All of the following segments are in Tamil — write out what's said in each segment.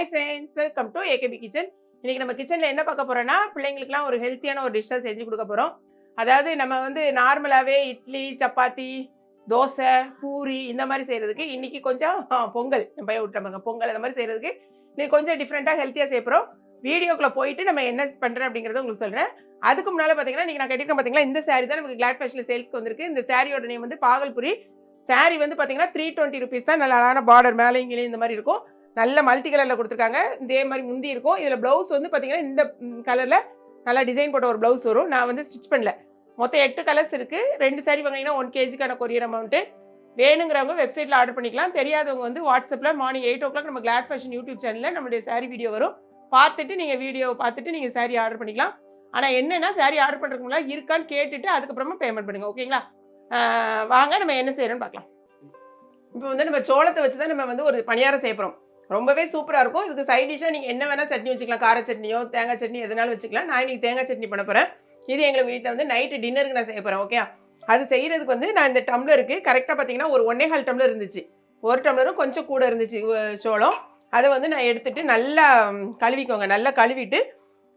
Hi friends welcome to AKP kitchen இன்னைக்கு நம்ம கிச்சனில் என்ன பார்க்க போறோம்னா பிள்ளைங்களுக்குலாம் ஒரு ஹெல்த்தியான ஒரு டிஷ்ஷாக செஞ்சு கொடுக்க போகிறோம் அதாவது நம்ம வந்து நார்மலாகவே இட்லி சப்பாத்தி தோசை பூரி இந்த மாதிரி செய்கிறதுக்கு இன்னைக்கு கொஞ்சம் பொங்கல். நம்ம பையன் விட்டுறோம் பொங்கல் அந்த மாதிரி செய்கிறதுக்கு இன்னைக்கு கொஞ்சம் டிஃப்ரெண்ட்டாக ஹெல்த்தியாக செய்ய போகிறோம் வீடியோக்குள்ளே போயிட்டு நம்ம என்ன பண்ணுறேன் அப்படிங்கிறத உங்களுக்கு சொல்கிறேன் அதுக்கு முன்னால் பார்த்தீங்கன்னா இன்றைக்கி நான் கட்டிருக்கேன் பார்த்தீங்களா இந்த சாரி தான் நமக்கு கிளாட் ஃபேஷனில் சேல்ஸ்க்கு வந்திருக்கு. இந்த சாரியோட நேம் வந்து பாகல்புரி. சாரி வந்து பார்த்தீங்கன்னா த்ரீ டுவெண்ட்டி ருபீஸ் தான். நல்ல அழகான பார்டர் மேலே இங்கே இந்த மாதிரி இருக்கும். நல்ல மல்டி கலரில் கொடுத்துருக்காங்க. இதே மாதிரி முந்தி இருக்கும். இதில் ப்ளவுஸ் வந்து பார்த்தீங்கன்னா இந்த கலரில் நல்லா டிசைன் போட்ட ஒரு ப்ளவுஸ் வரும். நான் வந்து ஸ்டிச் பண்ணல. மொத்தம் எட்டு கலர்ஸ் இருக்குது ரெண்டு சாரி வாங்கினீங்கன்னா ஒன் கேஜிக்கான கொரியர் அமௌண்ட்டு வேணுங்கிறவங்க வெப்சைட்டில் ஆர்டர் பண்ணிக்கலாம். தெரியாதவங்க வந்து வாட்ஸ்அப்பில் மார்னிங் எயிட் ஓ கிளாக் நம்ம கிளாட் ஃபேஷன் யூடியூப் சேனலில் நம்மளுடைய சாரி வீடியோ வரும். பார்த்துட்டு நீங்கள் வீடியோ பார்த்துட்டு நீங்கள் சாரி ஆர்டர் பண்ணிக்கலாம். ஆனால் என்னென்னா சாரி ஆர்டர் பண்ணுறதுக்கு முன்னாடி இருக்கான்னு கேட்டுட்டு அதுக்கப்புறமா பேமெண்ட் பண்ணுங்கள் ஓகேங்களா? வாங்க நம்ம என்ன செய்கிறோன்னு பார்க்கலாம். இப்போ வந்து நம்ம சோளத்தை வச்சு தான் நம்ம வந்து ஒரு பணியாரம் செய்ய ரொம்பவே சூப்பராக இருக்கும். இதுக்கு சைட் டிஷ்ஷாக நீங்கள் என்ன வேணால் சட்னி வச்சுக்கலாம். கார சட்னியோ தேங்காய் சட்னி எதுனாலும் வச்சுக்கலாம். நான் இன்றைக்கி தேங்காய் சட்னி பண்ண போகிறேன் இது எங்கள் வீட்டில் வந்து நைட்டு டின்னருக்கு நான் செய்ய போகிறேன் ஓகே அது செய்கிறதுக்கு வந்து நான் இந்த டம்ளருக்கு கரெக்டாக பார்த்தீங்கன்னா ஒரு ஒன்னே கால் டம்ளர் இருந்துச்சு. ஒரு டம்ளரும் கொஞ்சம் கூட இருந்துச்சு சோளம். அதை வந்து நான் எடுத்துகிட்டு நல்லா கழுவிக்கோங்க. நல்லா கழுவிட்டு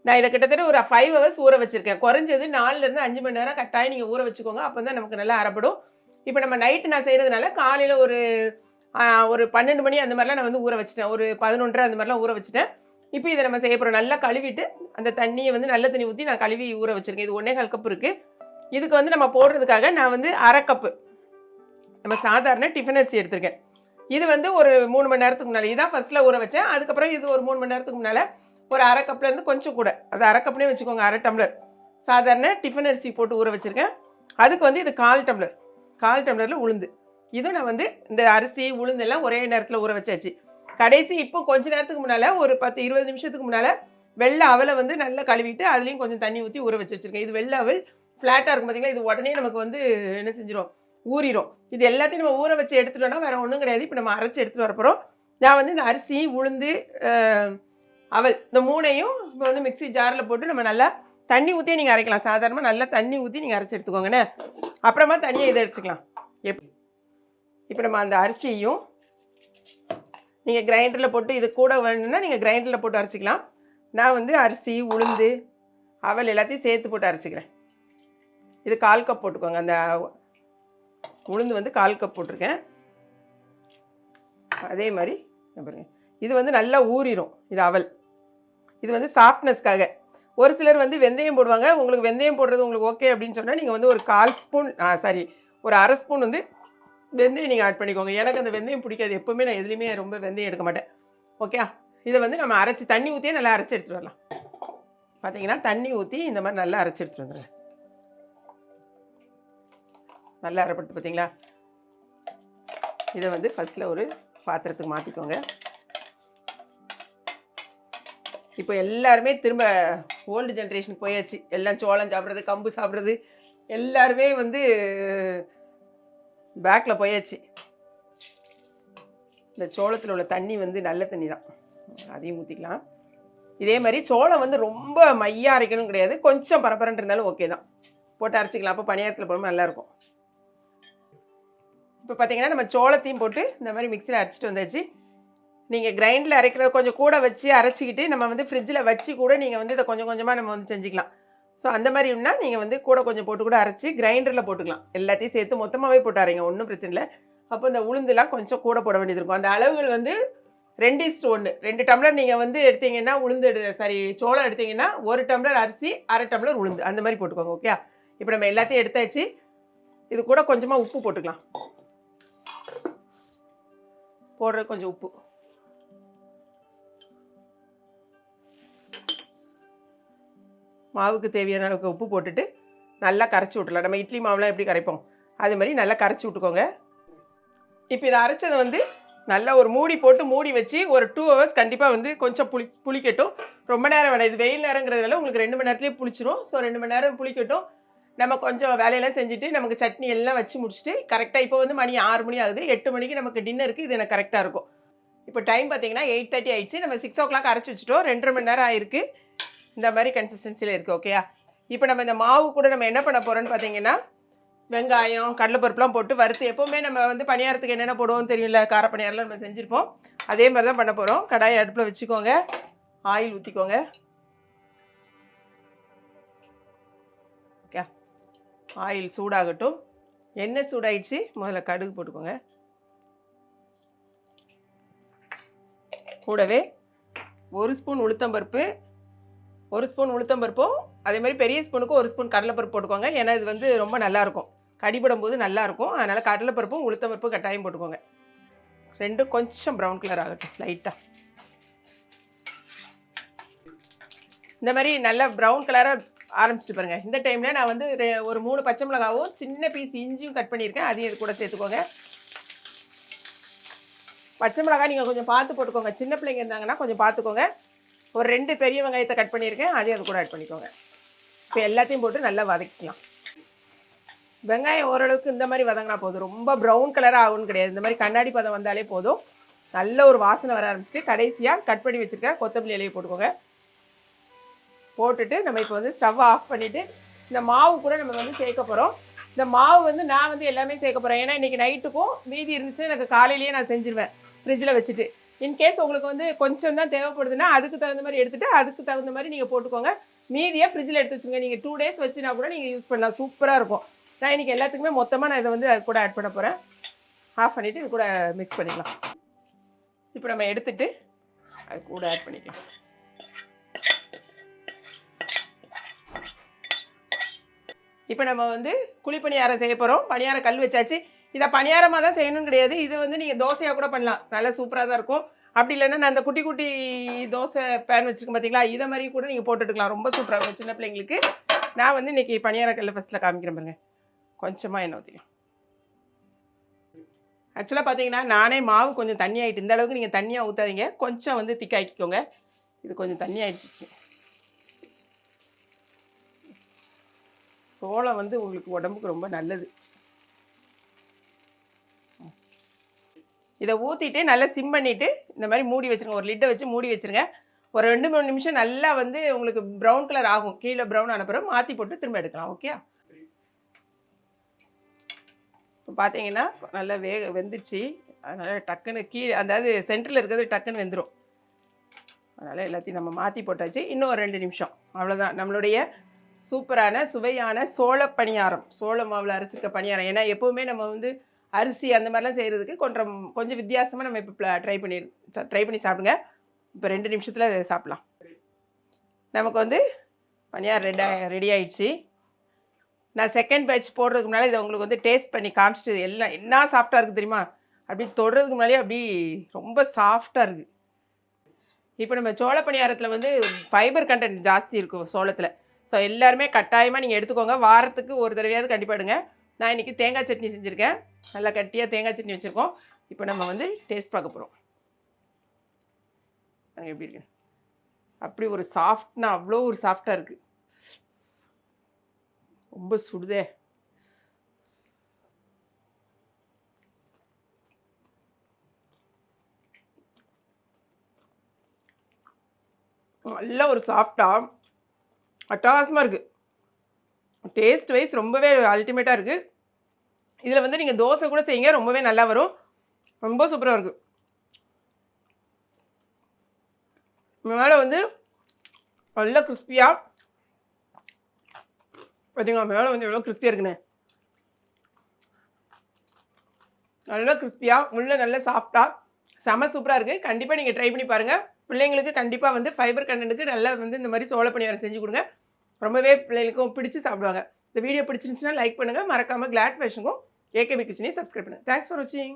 நான் இதை கிட்டத்தட்ட ஒரு ஃபைவ் ஹவர்ஸ் ஊற வச்சுருக்கேன். குறைஞ்சது நாலுலேருந்து அஞ்சு மணி நேரம் கட்டாயம் நீங்கள் ஊற வச்சுக்கோங்க. அப்போ தான் நமக்கு நல்லா அறப்படும் இப்போ நம்ம நைட்டு நான் செய்கிறதுனால காலையில் ஒரு ஒரு பன்னெண்டு மணி அந்த மாதிரிலாம் நான் வந்து ஊற வச்சிட்டேன். ஒரு பதினொன்றரை அந்த மாதிரிலாம் ஊற வச்சிட்டேன். இப்போ இதை நம்ம செய்ய போகிறோம் நல்லா கழுவிட்டு அந்த தண்ணியை வந்து நல்ல தண்ணி ஊற்றி நான் கழுவி ஊற வச்சுருக்கேன். இது ஒன்றே கால் கப் இருக்குது இதுக்கு வந்து நம்ம போடுறதுக்காக நான் வந்து அரை கப்பு நம்ம சாதாரண டிஃபன் அரிசி எடுத்திருக்கேன். இது வந்து ஒரு மூணு மணி நேரத்துக்கு முன்னால் இதான் ஃபர்ஸ்ட்டில் ஊற வச்சேன். அதுக்கப்புறம் இது ஒரு மூணு மணி நேரத்துக்கு முன்னால் ஒரு அரை கப்லேருந்து கொஞ்சம் கூட. அது அரை கப்னே வச்சுக்கோங்க அரை டம்ளர் சாதாரண டிஃபன் அரிசி போட்டு ஊற வச்சுருக்கேன். அதுக்கு வந்து இது கால் டம்ளர் கால் டம்ளரில் உளுந்து. இதுவும் நான் வந்து இந்த அரிசி உளுந்தெல்லாம் ஒரே நேரத்தில் ஊற வச்சாச்சு. கடைசி இப்போ கொஞ்ச நேரத்துக்கு முன்னால் ஒரு பத்து இருபது நிமிஷத்துக்கு முன்னால் வெள்ளை அவலை வந்து நல்லா கழுவிட்டு அதுலேயும் கொஞ்சம் தண்ணி ஊற்றி ஊற வச்சு வச்சுருக்கேன். இது வெள்ளை அவல் ஃப்ளாட்டாக இருக்கும் பார்த்தீங்களா இது உடனே நமக்கு வந்து என்ன செஞ்சிடும் ஊறிடும் இது எல்லாத்தையும் நம்ம ஊற வச்சு எடுத்துட்டோம்னா வேறு ஒன்றும் கிடையாது. இப்போ நம்ம அரைச்சி எடுத்துகிட்டு வரப்போகிறோம் நான் வந்து இந்த அரிசி உளுந்து அவல் இந்த மூணையும் இப்போ வந்து மிக்ஸி ஜாரில் போட்டு நம்ம நல்லா தண்ணி ஊற்றி நீங்கள் அரைக்கலாம். சாதாரணமாக நல்லா தண்ணி ஊற்றி நீங்கள் அரைச்சி எடுத்துக்கோங்கண்ணே. அப்புறமா தண்ணியை இதை அரைச்சிக்கலாம் எப்படி இப்போ நம்ம அந்த அரிசியையும் நீங்கள் கிரைண்டரில் போட்டு இது கூட வேணும்னா நீங்கள் கிரைண்டரில் போட்டு அரைச்சிக்கலாம். நான் வந்து அரிசி உளுந்து அவல் எல்லாத்தையும் சேர்த்து போட்டு அரைச்சிக்கிறேன். இது கால் கப் போட்டுக்கோங்க. அந்த உளுந்து வந்து கால் கப் போட்டிருக்கேன். அதே மாதிரி பாருங்க. இது வந்து நல்லா ஊறிடும் இது அவல். இது வந்து சாஃப்ட்னஸ்க்காக ஒரு சிலர் வந்து வெந்தயம் போடுவாங்க. உங்களுக்கு வெந்தயம் போடுறது உங்களுக்கு ஓகே அப்படின்னு சொன்னால் நீங்கள் வந்து ஒரு கால் ஸ்பூன் சாரி ஒரு அரை ஸ்பூன் வந்து வெந்தயம் நீங்கள் ஆட் பண்ணிக்கோங்க. எனக்கு அந்த வெந்தயம் பிடிக்காது. எப்போவுமே நான் எதுலேயுமே ரொம்ப வெந்தயம் எடுக்க மாட்டேன். ஓகே இதை வந்து நம்ம அரைச்சி தண்ணி ஊற்றியே நல்லா அரைச்சி எடுத்துகிட்டு வரலாம். பார்த்தீங்கன்னா தண்ணி ஊற்றி இந்த மாதிரி நல்லா அரைச்சி எடுத்துகிட்டு வந்துடுங்க நல்லா அரைப்பட்டு பார்த்தீங்களா இதை வந்து ஃபஸ்ட்டில் ஒரு பாத்திரத்துக்கு மாற்றிக்கோங்க இப்போ எல்லாருமே திரும்ப ஓல்டு ஜென்ரேஷன் போயாச்சு. எல்லாம் சோளம் சாப்பிட்றது கம்பு சாப்பிட்றது எல்லாருமே வந்து பேக்கில் போயாச்சு. இந்த சோளத்தில் உள்ள தண்ணி வந்து நல்ல தண்ணி தான் அதையும் ஊற்றிக்கலாம் இதே மாதிரி சோளம் வந்து ரொம்ப மையாக அரைக்கணும் கிடையாது. கொஞ்சம் பரபரன்னு இருந்தாலும் ஓகே தான். போட்டு அரைச்சிக்கலாம். அப்போ பணியாரத்தில் போடும்போது நல்லாயிருக்கும். இப்போ பார்த்தீங்கன்னா நம்ம சோளத்தையும் போட்டு இந்த மாதிரி மிக்சியில் அரைச்சிட்டு வந்தாச்சு. நீங்கள் கிரைண்டில் அரைக்கிறத கொஞ்சம் கூட வச்சு அரைச்சிக்கிட்டு நம்ம வந்து ஃப்ரிட்ஜில் வச்சு கூட நீங்கள் வந்து இதை கொஞ்சம் கொஞ்சமாக நம்ம வந்து செஞ்சுக்கலாம். ஸோ அந்த மாதிரினா நீங்கள் வந்து கூட கொஞ்சம் போட்டு கூட அரைச்சி கிரைண்டரில் போட்டுக்கலாம். எல்லாத்தையும் சேர்த்து மொத்தமாகவே போட்டு அரைங்க ஒன்றும் பிரச்சனை இல்லை. அப்போ இந்த உளுந்துலாம் கொஞ்சம் கூட போட வேண்டியது இருக்கும். அந்த அளவுகள் வந்து ரெண்டு இஸ்ட் ஒன்று ரெண்டு டம்ளர் நீங்கள் வந்து எடுத்தீங்கன்னா உளுந்து எடு சாரி சோளம் எடுத்தீங்கன்னா ஒரு டம்ளர் அரிசி அரை டம்ளர் உளுந்து. அந்த மாதிரி போட்டுக்கோங்க ஓகே இப்போ நம்ம எல்லாத்தையும் எடுத்தாச்சு. இது கூட கொஞ்சமாக உப்பு போட்டுக்கலாம். போடுறது கொஞ்சம் உப்பு. மாவுக்கு தேவையான அளவுக்கு உப்பு போட்டுட்டு நல்லா கரைச்சி விட்டுலாம் நம்ம இட்லி மாவுலாம் எப்படி கரைப்போம்? அது மாதிரி நல்லா கரைச்சி விட்டுக்கோங்க இப்போ இதை அரைச்சதை வந்து நல்லா ஒரு மூடி போட்டு மூடி வச்சு ஒரு டூ ஹவர்ஸ் கண்டிப்பாக வந்து கொஞ்சம் புளி புளிக்கட்டும். ரொம்ப நேரம் வேணாம். இது வெயில் நேரங்கிறதுனால உங்களுக்கு ரெண்டு மணி நேரத்துலேயே புளிச்சிரும். ஸோ ரெண்டு மணி நேரம் புளிக்கட்டும். நம்ம கொஞ்சம் வேலையெல்லாம் செஞ்சுட்டு நமக்கு சட்னி எல்லாம் வச்சு முடிச்சுட்டு கரெக்டாக இப்போ வந்து மணி ஆறு மணி ஆகுது. எட்டு மணிக்கு நமக்கு டின்னருக்கு இது எனக்கு கரெக்டாக இருக்கும். இப்போ டைம் பார்த்தீங்கன்னா எயிட் தேர்ட்டி ஆயிடுச்சு. நம்ம சிக்ஸ் ஓ கிளாக் அரைச்சி வச்சுட்டோம். ரெண்டரை மணி நேரம் ஆயிருக்கு. இந்த மாதிரி கன்சிஸ்டன்சியில் இருக்குது ஓகேயா இப்போ நம்ம இந்த மாவு கூட நம்ம என்ன பண்ண போகிறோம்னு பார்த்தீங்கன்னா வெங்காயம் கடலைப்பருப்புலாம் போட்டு வறுத்து எப்போவுமே நம்ம வந்து பணியாரத்துக்கு என்னென்ன போடுவோம் தெரியும்ல கார பணியாரெலாம் நம்ம செஞ்சுருப்போம். அதே மாதிரி தான் பண்ண போகிறோம் கடாயை அடுப்பில் வச்சுக்கோங்க. ஆயில் ஊற்றிக்கோங்க ஓகே ஆயில் சூடாகட்டும். எண்ணெய் சூடாயிடுச்சு. முதல்ல கடுகு போட்டுக்கோங்க. கூடவே ஒரு ஸ்பூன் உளுத்தம்பருப்பு ஒரு ஸ்பூன் உளுத்தம்பருப்பும் அதே மாதிரி பெரிய ஸ்பூனுக்கு ஒரு ஸ்பூன் கடலைப்பருப்பு போட்டுக்கோங்க. ஏன்னா இது வந்து ரொம்ப நல்லாயிருக்கும். கடிபடும் போது நல்லாயிருக்கும். அதனால் கடலைப்பருப்பும் உளுத்தம்பருப்பும் கட்டாயம் போட்டுக்கோங்க. ரெண்டும் கொஞ்சம் ப்ரௌன் கலர் ஆகட்டும் லைட்டாக இந்த மாதிரி நல்லா ப்ரௌன் கலராக ஆரம்பிச்சிட்டு பாருங்க. இந்த டைமில் நான் வந்து ரெ- ஒரு மூணு பச்சை மிளகாவும் சின்ன பீஸ் இஞ்சியும் கட் பண்ணியிருக்கேன். அதையும் இது கூட சேர்த்துக்கோங்க. பச்சை மிளகாய் நீங்கள் கொஞ்சம் பார்த்து போட்டுக்கோங்க. சின்ன பிள்ளைங்க இருந்தாங்கன்னா கொஞ்சம் பார்த்துக்கோங்க. ஒரு ரெண்டு பெரிய வெங்காயத்தை கட் பண்ணியிருக்கேன். அதையும் அது கூட ஆட் பண்ணிக்கோங்க. இப்போ எல்லாத்தையும் போட்டு நல்லா வதக்கிக்கலாம். வெங்காயம் ஓரளவுக்கு இந்த மாதிரி வதங்கினா போதும். ரொம்ப ப்ரௌன் கலராக ஆகும்னு கிடையாது. இந்த மாதிரி கண்ணாடி பதம் வந்தாலே போதும். நல்ல ஒரு வாசனை வர ஆரம்பிச்சுட்டு கடைசியாக கட் பண்ணி வச்சுருக்க கொத்தமல்லி இலையை போட்டுக்கோங்க. போட்டுட்டு நம்ம இப்போ வந்து ஸ்டவ் ஆஃப் பண்ணிவிட்டு இந்த மாவு கூட நம்ம வந்து சேர்க்க போகிறோம் இந்த மாவு வந்து நான் வந்து எல்லாமே சேர்க்க போகிறேன் ஏன்னா இன்றைக்கி நைட்டுக்கும் மீதி இருந்துச்சு எனக்கு காலையிலேயே நான் செஞ்சிருவேன். ஃப்ரிட்ஜில் வச்சுட்டு. இன்கேஸ் உங்களுக்கு வந்து கொஞ்சம் தான் தேவைப்படுதுன்னா அதுக்கு தகுந்த மாதிரி எடுத்துட்டு அதுக்கு தகுந்த மாதிரி நீங்கள் போட்டுக்கோங்க. மீதியாக ஃப்ரிட்ஜில் எடுத்து வச்சுருங்க நீங்கள் டூ டேஸ் வச்சுனா கூட நீங்கள் யூஸ் பண்ணலாம். சூப்பராக இருக்கும். நான் இன்றைக்கி எல்லாத்துக்குமே மொத்தமாக நான் இதை வந்து அது கூட ஆட் பண்ண போகிறேன் ஆஃப் பண்ணிவிட்டு இது கூட மிக்ஸ் பண்ணிக்கலாம். இப்போ நம்ம எடுத்துட்டு அது கூட ஆட் பண்ணிக்கலாம். இப்போ நம்ம வந்து குழி பணியாரம் செய்ய போகிறோம் பணியாரம் கல் வச்சாச்சு. இதை பணியாரமாக தான் செய்யணும்னு கிடையாது. இது வந்து நீங்கள் தோசையாக கூட பண்ணலாம். நல்லா சூப்பராக தான் இருக்கும். அப்படி இல்லைன்னா நான் அந்த குட்டி குட்டி தோசை பேன் வச்சுருக்கேன் பார்த்தீங்களா இதை மாதிரி கூட நீங்கள் போட்டுட்டுக்கலாம் ரொம்ப சூப்பராக இருக்கும். சின்ன பிள்ளைங்களுக்கு நான் வந்து இன்னைக்கு பணியாரக்கல்ல ஃபஸ்ட்டில் காமிக்கிறேன் பாருங்க. கொஞ்சமாக என்ன ஊற்றிக்கலாம் ஆக்சுவலாக பார்த்தீங்கன்னா நானே மாவு கொஞ்சம் தண்ணி ஆகிட்டு இந்த அளவுக்கு நீங்கள் தண்ணியாக ஊற்றாதீங்க கொஞ்சம் வந்து திக்காக்கிக்கோங்க இது கொஞ்சம் தண்ணி ஆயிடுச்சு. சோளம் வந்து உங்களுக்கு உடம்புக்கு ரொம்ப நல்லது. இதை ஊற்றிட்டு நல்லா சிம் பண்ணிவிட்டு இந்த மாதிரி மூடி வச்சுருங்க. ஒரு லிட்டை வச்சு மூடி வச்சுருங்க. ஒரு ரெண்டு மூணு நிமிஷம் நல்லா வந்து உங்களுக்கு ப்ரௌன் கலர் ஆகும். கீழே ப்ரௌன் அனுப்புகிறோம் மாற்றி போட்டு திரும்ப எடுக்கலாம். ஓகே இப்போ பார்த்தீங்கன்னா நல்லா வேக வெந்துச்சு. அதனால் டக்குன்னு கீழே அதாவது சென்டரில் இருக்கிறது டக்குன்னு வெந்துடும் அதனால் எல்லாத்தையும் நம்ம மாற்றி போட்டாச்சு. இன்னும் ஒரு ரெண்டு நிமிஷம். அவ்வளோதான் நம்மளுடைய சூப்பரான சுவையான சோள பணியாரம் சோள மாவில் அரைச்சிருக்க பணியாரம். ஏன்னா எப்போவுமே நம்ம வந்து அரிசி அந்த மாதிரிலாம் செய்கிறதுக்கு கொஞ்சம் கொஞ்சம் வித்தியாசமாக நம்ம இப்போ ட்ரை பண்ணி ட்ரை பண்ணி சாப்பிடுங்க. இப்போ ரெண்டு நிமிஷத்தில் சாப்பிட்லாம். நமக்கு வந்து பணியாரம் ரெடி ரெடி ஆயிடுச்சு. நான் செகண்ட் பேட்ச் போடுறதுக்கு முன்னாலே இதை உங்களுக்கு வந்து டேஸ்ட் பண்ணி காமிச்சிட்டு எல்லாம் என்ன சாஃப்டாக இருக்குது தெரியுமா? அப்படி தொடுறதுக்கு முன்னாலே அப்படி ரொம்ப சாஃப்டாக இருக்குது இப்போ நம்ம சோள பணியாரத்தில் வந்து ஃபைபர் கண்டென்ட் ஜாஸ்தி இருக்கும் சோளத்தில். ஸோ எல்லாருமே கட்டாயமாக நீங்கள் எடுத்துக்கோங்க. வாரத்துக்கு ஒரு தடவையாவது கண்டிப்பாக எடுங்க. நான் இன்றைக்கி தேங்காய் சட்னி செஞ்சுருக்கேன். நல்லா கட்டியாக தேங்காய் சட்னி வச்சுருக்கோம். இப்போ நம்ம வந்து டேஸ்ட் பார்க்க போகிறோம் எப்படி இருக்கு. அப்படி ஒரு சாஃப்ட்னா அவ்வளோ ஒரு சாஃப்டாக இருக்குது ரொம்ப சுடுதே. நல்ல ஒரு சாஃப்டாக அட்டகாசமாக இருக்குது டேஸ்ட் வைஸ் ரொம்பவே அல்டிமேட்டாக இருக்குது இதில் வந்து நீங்கள் தோசை கூட செய்யுங்க. ரொம்பவே நல்லா வரும். ரொம்ப சூப்பராக இருக்குது மேலே வந்து நல்ல கிறிஸ்பியாக பார்த்தீங்களா மேலே வந்து எவ்வளோ கிறிஸ்பியாக இருக்குண்ணே நல்லா கிறிஸ்பியாக உள்ள நல்லா சாஃப்டாக செம சூப்பராக இருக்குது கண்டிப்பாக நீங்கள் ட்ரை பண்ணி பாருங்கள் பிள்ளைங்களுக்கு கண்டிப்பாக வந்து ஃபைபர் கண்டென்ட்டுக்கு நல்லா வந்து இந்த மாதிரி சோள பணியாரம் செஞ்சு கொடுங்க. ரொம்பவே பிள்ளைங்களுக்கும் பிடிச்சி சாப்பிடுவாங்க. இந்த வீடியோ பிடிச்சிருந்துச்சுன்னா லைக் பண்ணுங்கள் மறக்காமல் கிளாட் ஃபேஷனுக்கும் ஏகேபி கிச்சனையும் சப்ஸ்கிரைப் பண்ணுங்கள் தேங்க்ஸ் ஃபார் வாட்சிங்